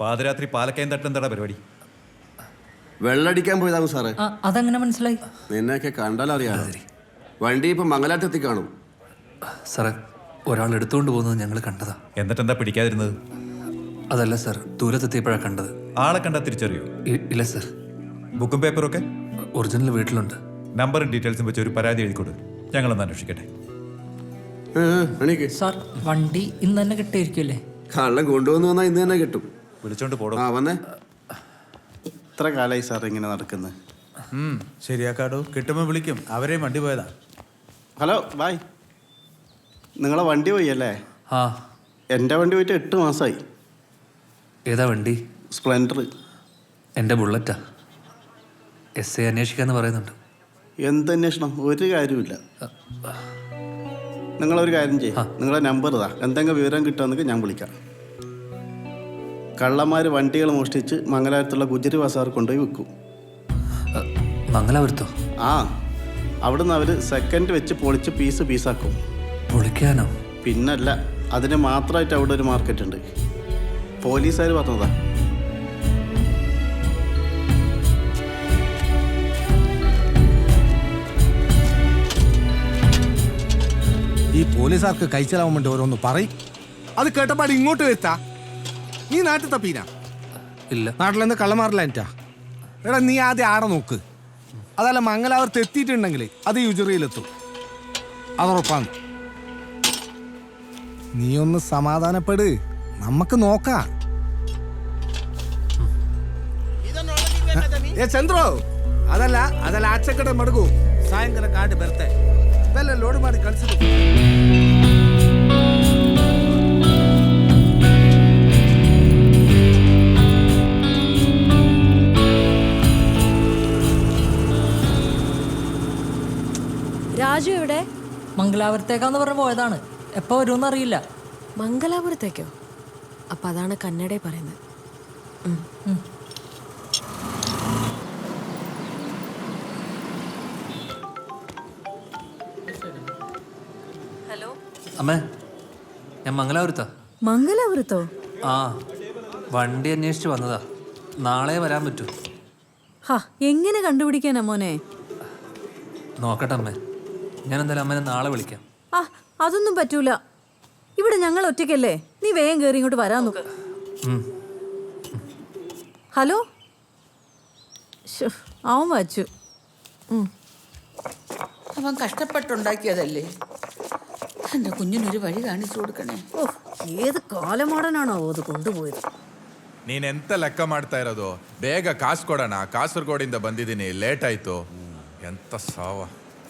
പാതിരാത്രി പാലക്കയം തട്ടെന്താടാ പരിപാടി? വെള്ളടിക്കാൻ പോയതാകും സാറേ? അതങ്ങനെ മനസ്സിലായി? നിന്നെയൊക്കെ കണ്ടാലറിയാലോ. വണ്ടി ഇപ്പൊ മംഗലാട്ടെത്തി കാണും. സാറേ ഒരാൾ എടുത്തുകൊണ്ട് പോകുന്നത് ഞങ്ങൾ കണ്ടതാ. എന്നിട്ടെന്താ പിടിക്കാതിരുന്നത്? അതല്ല സാർ ദൂരത്തെത്തിയപ്പോഴാണ് കണ്ടത്. ആളെ കണ്ടാ തിരിച്ചറിയോ? ഇല്ല സർ. ബുക്കും പേപ്പറും ഒക്കെ? ഒറിജിനൽ വീട്ടിലുണ്ട്. നമ്പറും ഡീറ്റെയിൽസും വെച്ച് ഒരു പരാതി എഴുതിക്കൊടു. ഞങ്ങളൊന്ന് അന്വേഷിക്കട്ടെ. എണീക്ക്. സാർ വണ്ടി ഇന്ന് തന്നെ കിട്ടിയിരിക്കില്ലേ കള്ളം കൊണ്ടുവന്ന് വന്നാൽ ഇന്ന് തന്നെ കിട്ടും. വിളിച്ചോണ്ട് പോടോ. ആ വന്നേ. ഇത്ര കാലമായി സാർ ഇങ്ങനെ നടക്കുന്നത് ശരിയാക്കാടോ. കിട്ടുമ്പോൾ വിളിക്കും. അവരെയും വണ്ടി പോയതാ. Hello bye. നിങ്ങളെ വണ്ടി പോയി അല്ലേ ആ. എന്റെ വണ്ടി പോയിട്ട് എട്ട് മാസമായി ഏതാ വണ്ടി? സ്പ്ലെൻഡർ. എന്റെ ബുള്ളറ്റാ. എസ് എ അന്വേഷിക്കാന്ന് പറയുന്നുണ്ട്. എന്ത് അന്വേഷണം? ഒരു കാര്യമില്ല നിങ്ങളൊരു കാര്യം ചെയ്യും. നിങ്ങളെ നമ്പർ ഇതാ. എന്തെങ്കിലും വിവരം കിട്ടുമെന്നൊക്കെ ഞാൻ വിളിക്കാം. കള്ളന്മാർ വണ്ടികൾ മോഷ്ടിച്ച് മംഗലാപുരത്തുള്ള ഗുജറി ബസാർ കൊണ്ടുപോയി വിൽക്കും. മംഗലാപുരത്തോ? ആ. അവിടുന്ന് അവർ സെക്കൻഡ് വെച്ച് പൊളിച്ച് പീസ് പീസാക്കും പൊളിക്കാനോ? പിന്നല്ല അതിന് മാത്രമായിട്ട് അവിടെ ഒരു മാർക്കറ്റ് ഉണ്ട്. പോലീസുകാർ പറഞ്ഞതാ. പോലീസുകാർക്ക് കൈച്ചലാവാൻ വേണ്ടി ഓരോന്ന് പറയും. അത് കേട്ടപ്പാട് ഇങ്ങോട്ട് വരുത്താ. നീ നാട്ടിൽ തപ്പീന ഇല്ല. നാട്ടിലെന്ന് കള്ളമാറില്ല എന്റെ എടാ നീ ആദ്യം ആടെ നോക്ക്. അതല്ല മംഗലാപുരത്ത് എത്തിയിട്ടുണ്ടെങ്കിൽ അത് യുജറിയിലെത്തും അതുറപ്പാണ്. നീ ഒന്ന് സമാധാനപ്പെട്. നമുക്ക് നോക്കാം. ഏ ചന്ദ്രോ. അതല്ല അതല്ല ആച്ചക്കട മടുക്കൂ. സായങ്കര കാട് ബർത്തേ. ಬೆಲ್ಲ ಲೋಡ್ ಮಾಡಿ ಕಳ್ಸಿದ್ರು രാജു എവിടെ മംഗലാപുരത്തേക്കാന്ന് പറഞ്ഞ് പോയതാണ് എപ്പോ വരുമെന്ന് അറിയില്ല മംഗലാപുരത്തേക്കോ അപ്പൊ അതാണ് കന്നഡ പറയുന്നത് അമ്മേ ഞാൻ മംഗലാപുരത്താ. മംഗലാപുരത്തോ? ആ വണ്ടി അന്വേഷിച്ച് വന്നതാ. നാളെ വരാൻ പറ്റൂ. ഹാ എങ്ങനെ കണ്ടുപിടിക്കാനാ മോനെ നോക്കട്ടെ അമ്മേ. ഞാൻ എന്തായാലും അമ്മേനെ നാളെ വിളിക്കാം. ആ അതൊന്നും പറ്റൂല. ഇവിടെ ഞങ്ങൾ ഒറ്റയ്ക്കല്ലേ? നീ വേഗം കയറി ഇങ്ങോട്ട് വരാൻ നോക്ക്. ഹലോ? ശ്ശോ, അവൻ വച്ചു. അവൻ കഷ്ടപ്പെട്ടുണ്ടാക്കിയതല്ലേ? എൻ്റെ കുഞ്ഞിനൊരു വഴി കാണിച്ചു കൊടുക്കണേ ഓ ഏത് കാലമോടനാണോ അത് കൊണ്ടുപോയത് ನೀನ್ ಎಂತ ಲೆಕ್ಕ ಮಾಡ್ತಾ ಇರೋದು ಬೇಗ ಕಾಸು ಕೊಡೋಣ ಕಾಸರಗೋಡಿಂದ ಬಂದಿದ್ದೀನಿ ಲೇಟ್ ಆಯ್ತು ಎಂತ ಸಾವ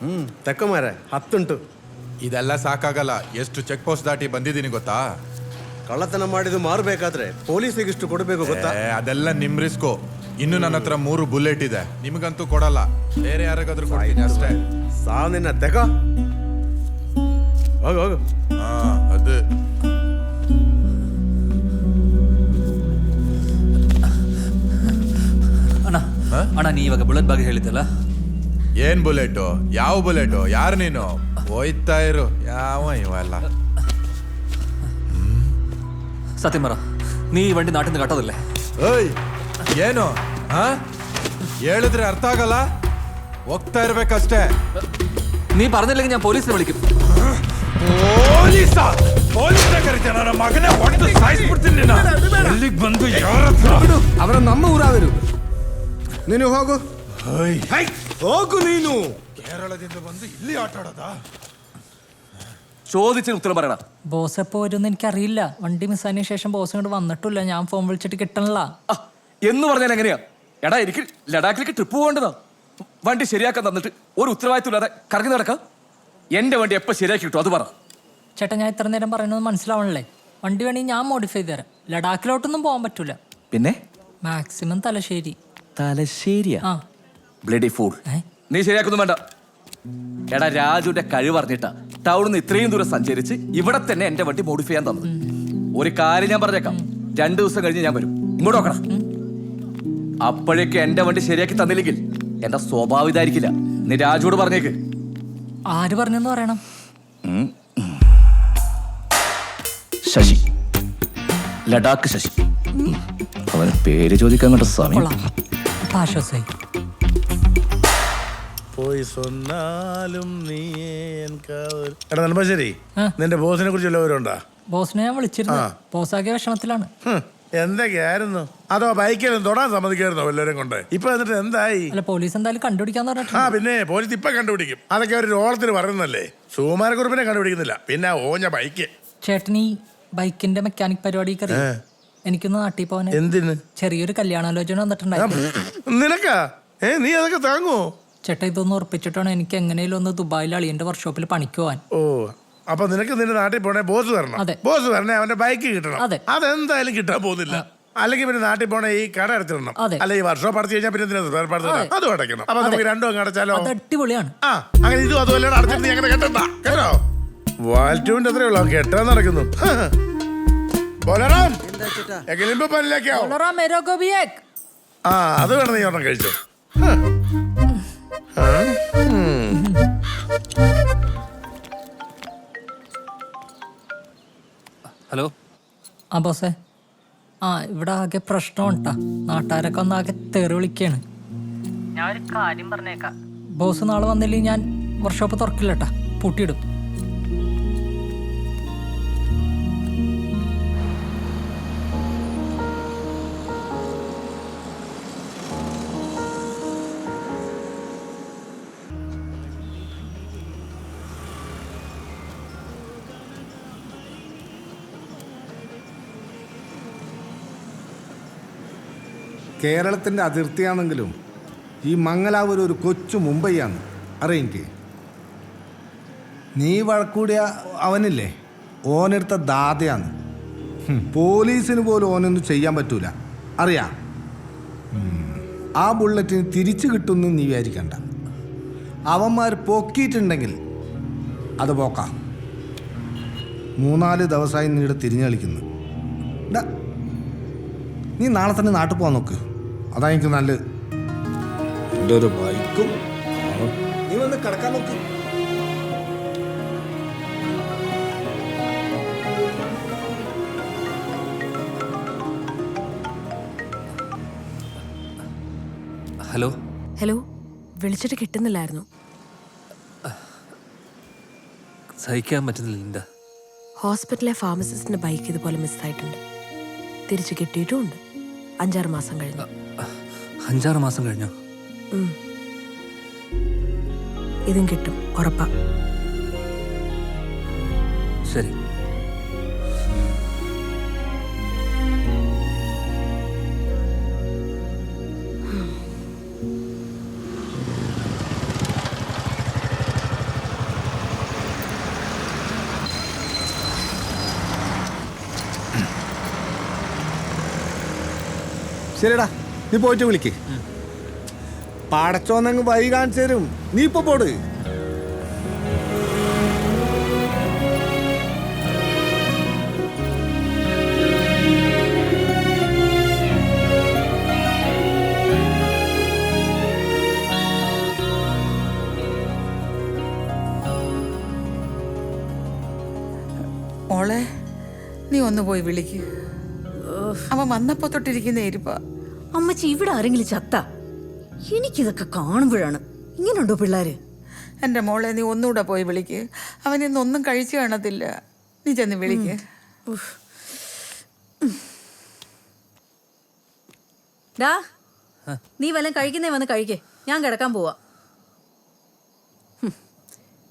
ಹ್ಮ್ ತೆಕ್ಕಮಾರೆ ಹತ್ತುಂಟು ಇದೆಲ್ಲ ಸಾಕಾಗಲ್ಲ ಎಷ್ಟು ಚೆಕ್ ಪೋಸ್ಟ್ ದಾಟಿ ಬಂದಿದ್ದೀನಿ ಗೊತ್ತಾ ಕಳ್ಳತನ ಮಾಡಿದ್ದು ಮಾರಬೇಕಾದ್ರೆ ಪೊಲೀಸಿಗೆ ಇಷ್ಟು ಕೊಡಬೇಕು ಗೊತ್ತಾ ಏ, ಅದೆಲ್ಲ ನಿಮ್ ರಿಸ್ಕು ಇನ್ನು ನನ್ನ ಹತ್ರ ಮೂರು ಬುಲೆಟ್ ಇದೆ ನಿಮಗಂತೂ ಕೊಡಲ್ಲ ಬೇರೆ ಯಾರಿಗಾದ್ರೂ ಕೊಡ್ತೀನಿ ಅಷ್ಟೇ ಸಾವು ನಿನ್ನ ತೆಕ ಹೋಗು ಹೋಗು ಹಾ ಅದು ಅಣ್ಣ ಅಣ್ಣ ನೀ ಇವಾಗ ಬುಲೆಟ್ ಬಗ್ಗೆ ಹೇಳಿದ್ದಲ್ಲ ಏನ್ ಬುಲೆಟು ಯಾವ ಬುಲೆಟು ಯಾರು ನೀನು ಹೋಯ್ತಾ ಇರು ಯಾವ ಇವೆಲ್ಲ സത്യം പറ നീ ഈ വണ്ടി നാട്ടിൽ നിന്ന് കട്ടതല്ലേ ಏಯ್ ಏನು ಹಾ ಹೇಳಿದ್ರೆ ಅರ್ಥ ಆಗಲ್ಲ ಹೋಗ್ತಾ ಇರ್ಬೇಕಷ್ಟೇ നീ പറഞ്ഞില്ലെങ്കിൽ ഞാൻ പോലീസിനെ വിളിക്കും ಪೊಲೀಸ ಪೊಲೀಸ್ನ ಕರಿತೇನೆ ನನ್ನ ಮಗನೇ ಹೊಡೆದು ಸಾಯಿಸ್ಬಿಡ್ತೀನಿ ನಿನ್ನ ಎಲ್ಲಿಗೆ ಬಂದು ಯಾರ ಹತ್ರ ಅವರ ನಮ್ಮ ಊರಾದರು ನೀನು ಹೋಗು ಹೈ, ಹೋಗು ನೀನು ಕೇರಳದಿಂದ ಬಂದು ಇಲ್ಲಿ ಆಟ ಆಡೋದಾ ചോദിച്ചതിന് ഉത്തരം പറയണ ബോസ് എപ്പോ വരുമെന്ന് എനിക്കറിയില്ല വണ്ടി മിസ്സായതിനു ശേഷം ബോസ് ഇങ്ങോട്ട് വന്നിട്ടില്ല ഞാൻ ഫോൺ വിളിച്ചിട്ട് കിട്ടണില്ല എന്ന് പറഞ്ഞാൽ എങ്ങനെയാ എടാ എനിക്ക് ലഡാക്കിലേക്ക് ട്രിപ്പ് പോകേണ്ടതാ വണ്ടി ശരിയാക്കാൻ തന്നിട്ട് ഒരു ഉത്തരവാദിത്വം ഇല്ലാതെ കറങ്ങി നടക്കാം എന്റെ വണ്ടി എപ്പോ ശരിയാക്കി കിട്ടും അത് പറ ചേട്ടാ ഞാൻ ഇത്ര നേരം പറയുന്നത് മനസ്സിലാവണല്ലേ? വണ്ടി വേണമെങ്കിൽ ഞാൻ മോഡിഫൈ ചെയ്ത് തരാം. ലഡാക്കിലോട്ടൊന്നും പോകാൻ പറ്റൂല. പിന്നെ? മാക്സിമം തലശ്ശേരി. തലശ്ശേരിയാ? ആ. ബ്ലഡി ഫൂൾ ഏ? നീ ശരിയാക്കൊന്നും വേണ്ട. എടാ രാജുവിന്റെ കഴിവ് അറിഞ്ഞിട്ടാ ടൗണിൽ നിന്ന് ഇത്രയും ദൂരം സഞ്ചരിച്ച് ഇവിടെ തന്നെ എന്റെ വണ്ടി മോഡിഫൈ ചെയ്യാൻ തന്നത്. ഒരു കാര്യം ഞാൻ പറഞ്ഞേക്കാം. രണ്ടു ദിവസം കഴിഞ്ഞ് ഞാൻ വരും. ഇങ്ങോട്ട് നോക്കണം അപ്പോഴേക്ക് എന്റെ വണ്ടി ശരിയാക്കി തന്നില്ലെങ്കിൽ എന്റെ സ്വഭാവം ഇതായിരിക്കില്ല. നീ രാജുവോട് പറഞ്ഞേക്ക്. ആര് പറഞ്ഞെന്ന് പറയണം? ശശി. ലഡാക്ക് ശശി. അവന് പേര് ചോദിക്കാൻ കണ്ട സമയം ആശ്വാസമായി പോയി സ്വന്നാലും നീ എടാ നെടുമ്പാശ്ശേരി ആ. നിന്റെ ബോസിനെ കുറിച്ച് വല്ലവരുണ്ടാ ബോസിനെ ഞാൻ വിളിച്ചിരുന്നു. ബോസാകെ വിഷമത്തിലാണ് എന്തൊക്കെയായിരുന്നു? അതോ ബൈക്കിലും തൊടാൻ സമ്മതിക്കായിരുന്നോ എല്ലാവരും കൊണ്ട്? ഇപ്പൊ എന്നിട്ട് എന്തായി? അല്ല പോലീസ് എന്തായാലും കണ്ടുപിടിക്കാന്ന് ആ പിന്നെ പോലീസ് ഇപ്പൊ കണ്ടുപിടിക്കും. അതൊക്കെ ഒരു ഓളത്തിന് പറയുന്നല്ലേ സുകുമാരക്കുറിപ്പിനെ കണ്ടുപിടിക്കുന്നില്ല. പിന്നെ ഓഞ്ഞ ബൈക്ക്. ചേട്ടൻ ഈ ബൈക്കിന്റെ മെക്കാനിക് പരിപാടി കയറി എനിക്കൊന്ന് നാട്ടിൽ പോകാൻ എന്തിന്? ചെറിയൊരു കല്യാണാലോചന വന്നിട്ടുണ്ടായിരുന്നു നിനക്കാ? ഏ നീ അതൊക്കെ ചേട്ടാ ഇതൊന്ന് ഉറപ്പിച്ചിട്ടാണ് എനിക്ക് എങ്ങനെയും ഒന്ന് ദുബായിൽ അളിയന്റെ വർക്ക്ഷോപ്പിൽ പണിക്ക് പോവാൻ. ഓ അപ്പൊ നിനക്ക് നിന്റെ നാട്ടിൽ പോണേ ബോസ് തരണം. ബോസ് തരണേ അവന്റെ ബൈക്ക് കിട്ടണം. അതെ. അതെന്തായാലും കിട്ടാൻ പോകുന്നില്ല. അല്ലെങ്കിൽ പിന്നെ നാട്ടിൽ പോണേ ഈ കട അടച്ചിടണം. അല്ല ഈ വർഷം അടച്ചു കഴിഞ്ഞാൽ പിന്നെ അത്. അടയ്ക്കണം. അപ്പൊ നമുക്ക് രണ്ടും അങ്ങ് അടച്ചാലോ? അടിപൊളിയാണ്. ആ അങ്ങനെ ഇതും അതുപോലെ അടച്ചിട്ട് നീ അങ്ങനെ കെട്ടണ്ട. കേട്ടോ? വാൽറ്റുവിന്റെ അത്രേ ഉള്ളൂ. കെട്ടാൻ നടക്കുന്നു? ബോലറാം എങ്കിലും പല്ലിലേക്കാവും. ആ അത് വേണം നീ ഒരെണ്ണം കഴിച്ചോ. ഹലോ. ആ ബോസേ. ആ ഇവിടെ ആകെ പ്രശ്നം ഉണ്ടാ നാട്ടുകാരൊക്കെ ഒന്ന് ആകെ തെറി വിളിക്കാണ്. ഞാൻ ഒരു കാര്യം പറഞ്ഞേക്കാം. ബോസ് നാളെ വന്നില്ലെങ്കിൽ ഞാൻ വർക്ക്ഷോപ്പ് തുറക്കില്ലട്ടാ പൂട്ടിയിടും. കേരളത്തിന്റെ അതിർത്തിയാണെങ്കിലും ഈ മംഗലാപുരം ഒരു കൊച്ചു മുംബൈയാണ്. അറിയെനിക്ക് നീ വഴക്കൂടിയ അവനില്ലേ? ഓനെടുത്ത ദാതയാണ് പോലീസിന് പോലും ഓനൊന്നും ചെയ്യാൻ പറ്റൂല. അറിയാം? ആ ബുള്ളറ്റിന് തിരിച്ചു കിട്ടുമെന്ന് നീ വിചാരിക്കണ്ട. അവന്മാർ പൊക്കിയിട്ടുണ്ടെങ്കിൽ അത് പോക്കാം. മൂന്നാൽ ദിവസമായി നീ ഇവിടെ തിരിഞ്ഞു കളിക്കുന്നു. നീ നാളെ തന്നെ നാട്ടിൽ പോകാൻ നോക്ക്. അതാ എനിക്ക് നല്ലത്. എന്റെ ഒരു ബൈക്കും നീ വന്ന് കിടക്കാൻ നോക്ക്. ഹലോ? ഹലോ വിളിച്ചിട്ട് കിട്ടുന്നില്ലായിരുന്നു. സഹിക്കാൻ പറ്റുന്നില്ല ലിൻഡ. ഹോസ്പിറ്റലിലെ ഫാർമസിസ്റ്റിന്റെ ബൈക്ക് ഇതുപോലെ മിസ്സായിട്ടുണ്ട്. തിരിച്ചു കിട്ടിയിട്ടുമുണ്ട് അഞ്ചാറ് മാസം കഴിഞ്ഞു. അഞ്ചാറ് മാസം കഴിഞ്ഞോ? ഇതും കിട്ടും ഉറപ്പാ. ശരി. ശരിടാ നീ പോയിട്ട് വിളിക്ക്. പാടച്ചോന്നങ്ങ് വഴി കാണിച്ചു തരും. നീ ഇപ്പൊ പോട്. നീ ഒന്ന് പോയി വിളിക്ക്. അവൻ വന്നപ്പോ തൊട്ടിരിക്കുന്ന ഇരിപ്പ അമ്മച്ചി ഇവിടെ ആരെങ്കിലും ചത്ത? എനിക്കിതൊക്കെ കാണുമ്പോഴാണ്. ഇങ്ങനെയുണ്ടോ പിള്ളേര്? എന്റെ മോളെ നീ ഒന്നുകൂടെ പോയി വിളിക്ക്. അവൻ ഇന്നൊന്നും കഴിച്ചു കാണത്തില്ല. നീ ചെന്ന് വിളിക്ക്. ഡാ നീ വല്ലതും കഴിക്കുന്നേ വന്ന് കഴിക്കേ. ഞാൻ കിടക്കാൻ പോവാ.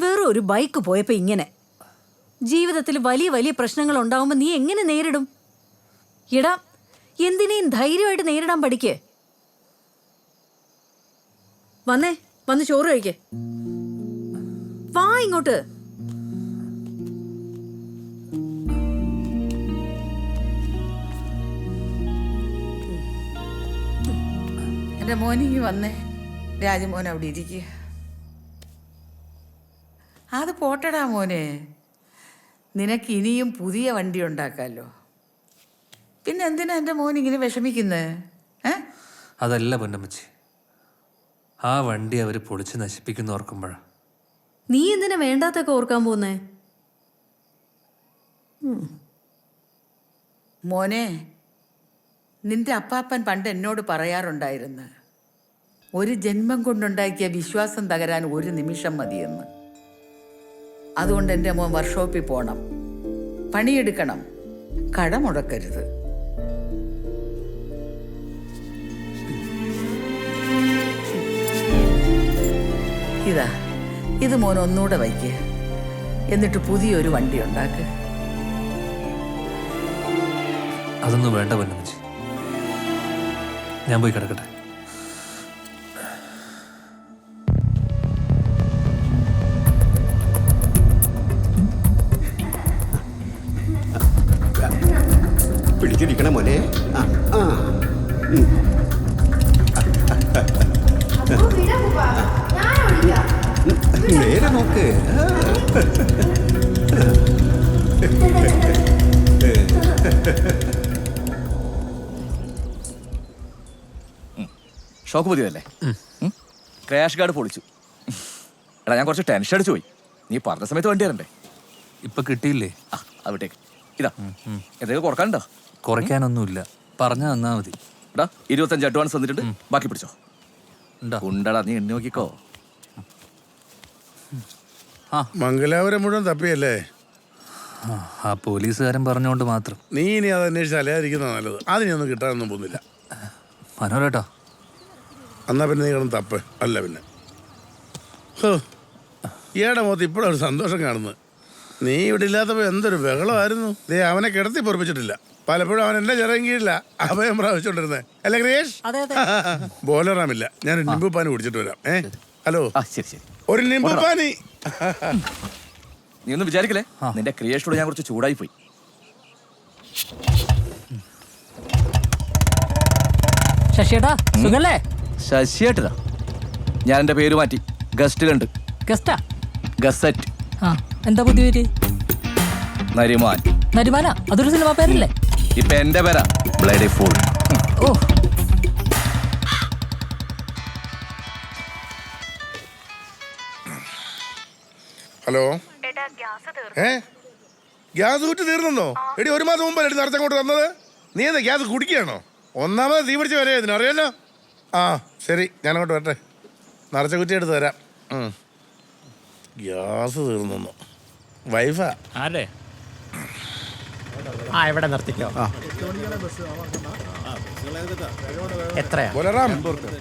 വേറെ ഒരു ബൈക്ക് പോയപ്പോ ഇങ്ങനെ. ജീവിതത്തിൽ വലിയ വലിയ പ്രശ്നങ്ങൾ ഉണ്ടാവുമ്പോ നീ എങ്ങനെ നേരിടും? എടാ എന്തിനേയും ധൈര്യമായിട്ട് നേരിടാൻ പഠിക്കേ. വന്നേ വന്ന് ചോറ് കഴിക്കേ. വാ ഇങ്ങോട്ട്. എന്റെ മോനിങ്ങി വന്നേ. രാജമോൻ അവിടെ ഇരിക്കുക അത് പോട്ടടാ മോനെ. നിനക്ക് ഇനിയും പുതിയ വണ്ടി ഉണ്ടാക്കാമല്ലോ പിന്നെ എന്തിനാ എന്റെ മോൻ ഇങ്ങനെ വിഷമിക്കുന്നത് ഏ? അതല്ല പൊന്നമ്മച്ചി. ആ വണ്ടി അവർ പൊളിച്ച് നശിപ്പിക്കുന്ന ഓർക്കുമ്പോഴാ. നീ എന്തിനാ വേണ്ടാത്തൊക്കെ ഓർക്കാൻ പോകുന്നേ മോനെ നിന്റെ അപ്പാപ്പൻ പണ്ട് എന്നോട് പറയാറുണ്ടായിരുന്നു ഒരു ജന്മം കൊണ്ടുണ്ടാക്കിയ വിശ്വാസം തകരാൻ ഒരു നിമിഷം മതിയെന്ന്. അതുകൊണ്ട് എന്റെ മോൻ വർക്ക്ഷോപ്പിൽ പോകണം പണിയെടുക്കണം. കട ഇതാ ഇത് മോൻ ഒന്നുകൂടെ വയ്ക്കുക എന്നിട്ട് പുതിയൊരു വണ്ടി ഉണ്ടാക്കുക അതൊന്നും വേണ്ട പൊന്നമ്മച്ചി. ഞാൻ പോയി കിടക്കട്ടെ. പിടിച്ചിരിക്കണം മോനെ. ആ ആ. നേരെ നോക്ക്. ഷോക്ക് പുതിയതല്ലേ ക്രാഷ് ഗാർഡ് പൊളിച്ചു. എടാ ഞാൻ കുറച്ച് ടെൻഷൻ അടിച്ചു പോയി. നീ പറഞ്ഞ സമയത്ത് വണ്ടി വരണ്ടേ? ഇപ്പൊ കിട്ടിയില്ലേ? ആ അവിടേക്ക് ഇതാ. എന്തെങ്കിലും കുറക്കാനുണ്ടോ? കുറയ്ക്കാനൊന്നുമില്ല. പറഞ്ഞു തന്നാ മതി. എടാ ഇരുപത്തഞ്ച് അഡ്വാൻസ് തന്നിട്ടുണ്ട്. ബാക്കി പിടിച്ചോ. ഉണ്ടോ? ഉണ്ടടാ നീ എണ്ണി നോക്കിക്കോ. മംഗലാപുരം മുഴുവൻ തപ്പിയല്ലേ? ആ, പോലീസുകാരൻ പറഞ്ഞുകൊണ്ട് മാത്രം. നീ ഇനി അത് അന്വേഷിച്ച് അലയാതിരിക്കുന്ന നല്ലത്. അതിനൊന്നും കിട്ടാനൊന്നും പോകുന്നില്ല. മനോരേട്ടോ എന്നാ പിന്നെ നീ കിടന്ന് തപ്പ്. അല്ല പിന്നെ. ഈയുടെ മുഖത്ത് ഇപ്പോഴും ഒരു സന്തോഷം കാണുന്നത്. നീ ഇവിടെ ഇല്ലാത്തപ്പോൾ എന്തൊരു ബഹളമായിരുന്നു. ദേ അവനെ കിടത്തി പൊറപ്പിച്ചിട്ടില്ല. പലപ്പോഴും അവൻ എന്റെ ചെറിയ കീഴില്ല അഭയം പ്രാപിച്ചോണ്ടിരുന്നേ. അല്ലേ ക്രിയേഷ് അതെ അതെ. ബോലറാമില്ല. ഞാൻ ഒരു നിമ്പു പാനി കുടിച്ചിട്ട് വരാം. ഏ? ഹലോ? ആ ശരി ശരി. ഒരു നിമ്പു പാനി. നീ ഒന്നും വിചാരിക്കലേ നിന്റെ ക്രിയേഷനോട് ഞാൻ കുറച്ച് ചൂടായി പോയി. ശശിയേട്ടാ സുഖല്ലേ? ശശിയേട്ടതാ ഞാൻ എന്റെ പേര് മാറ്റി. ഗസ്റ്റിലുണ്ട് ഗസ്റ്റാ? ഗസറ്റ്. ആ എന്താ പുതിയ പേര് നരിമാൻ. നരിമാനാ? അതൊരു സിനിമ പേരല്ലേ? ഇപ്പൊ എന്റെ പേരാ. Bloody fool. ഓ. ഹലോ? ഏ? ഗ്യാസ് കുറ്റി തീർന്നോ എടി ഒരു മാസം മുമ്പല്ലേ എടി അങ്ങോട്ട് തന്നത് നീ എന്താ ഗ്യാസ് കുടിക്കുകയാണോ? ഒന്നാമത് തീ പിടിച്ച് വരെ ഇതിന്. അറിയാലോ? ആ ശരി ഞാൻ അങ്ങോട്ട് വരട്ടെ. നിറച്ച കുറ്റി എടുത്ത് തരാം. ഗ്യാസ് തീർന്നു വൈഫാ. ആരേ? ആ ഇവിടെ നിർത്തിക്കോ? എത്രയാ? ബോലറാം.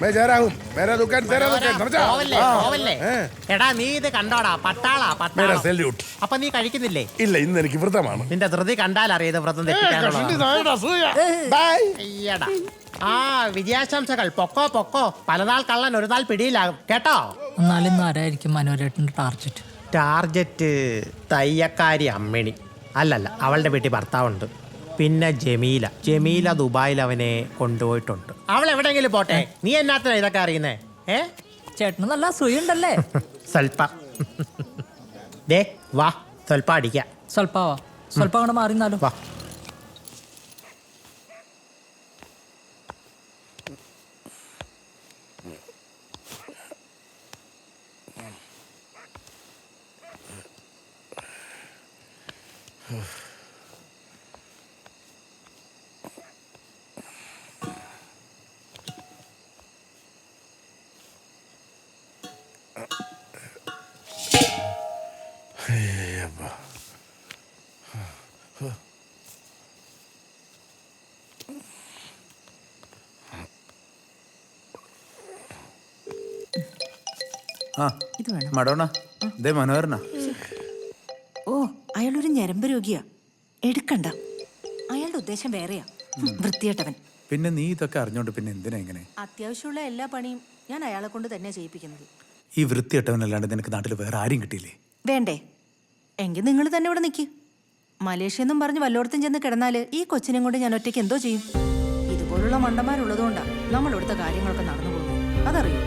മേ ജയറാഹും മേരാ ദുക്കാൻ തേരാ ദുക്കാൻ നിറച്ചാ? പോവല്ലേ ആ. പോവല്ലേ? ഏ, എടാ നീ ഇത് കണ്ടോടാ പട്ടാളാ മേരാ പട്ടാള സല്യൂട്ട് അപ്പൊ നീ കഴിക്കുന്നില്ലേ? ഇല്ല ഇന്ന് എനിക്ക് വ്രതമാണ്. നിന്റെ ധൃതി കണ്ടാൽ അറിയത് വ്രതം തെറ്റിക്കാനുള്ളതാ ബൈ അയ്യടാ. ആ വിജയാശംസകൾ. പൊക്കോ പൊക്കോ. പലനാൾ കള്ളൻ ഒരു നാൾ പിടിയിലാകും കേട്ടോ? എന്നാലും ഇന്ന് ആരായിരിക്കും മനോരേട്ടന്റെ ടാർജറ്റ് ടാർജറ്റ് തയ്യക്കാരി അമ്മിണി. അല്ലല്ല അവളുടെ വീട്ടിൽ ഭർത്താവുണ്ട്. പിന്നെ ജമീല. ജമീല ദുബായിൽ അവനെ കൊണ്ടുപോയിട്ടുണ്ട്. അവൾ എവിടെയെങ്കിലും പോട്ടെ? നീ എന്നാത്തിനാ ഇതൊക്കെ അറിയുന്നേ? ഏ? ചേട്ടന് നല്ല സുഖണ്ടല്ലേ സ്വൽപ്പ. ദേ വാ സ്വൽപ്പ അടിക്കാം. സ്വൽപ്പാവാ സ്വൽപ്പം അങ്ങോട്ട് മാറിന്നാലും വാ. മനോഹരനാ. ഓ അയാളൊരു ഞരമ്പ് രോഗിയാ. എടുക്കണ്ട. അയാളുടെ ഉദ്ദേശം വേറെയാ. വൃത്തിയേട്ടവൻ പിന്നെ നീ ഇതൊക്കെ അറിഞ്ഞോണ്ട് പിന്നെ എന്തിനാ ഇങ്ങനെ? അത്യാവശ്യമുള്ള എല്ലാ പണിയും ഞാൻ അയാളെ കൊണ്ട് തന്നെ ചെയ്യിപ്പിക്കുന്നത്. ഈ വൃത്തിയിട്ടവനല്ലാണ്ട് നിനക്ക് നാട്ടിൽ വേറെ ആരും കിട്ടിയില്ലേ? വേണ്ടേ. എങ്കിൽ നിങ്ങൾ തന്നെ ഇവിടെ നിൽക്കി മലേഷ്യ എന്നും പറഞ്ഞ് വല്ലോടത്തും ചെന്ന് കിടന്നാൽ ഈ കൊച്ചിനെയും കൊണ്ട് ഞാൻ ഒറ്റയ്ക്ക് എന്തോ ചെയ്യും? ഇതുപോലുള്ള മണ്ടന്മാരുള്ളതുകൊണ്ടാ നമ്മൾ ഇവിടുത്തെ കാര്യങ്ങളൊക്കെ നടന്നു പോകുന്നത്. അതറിയോ?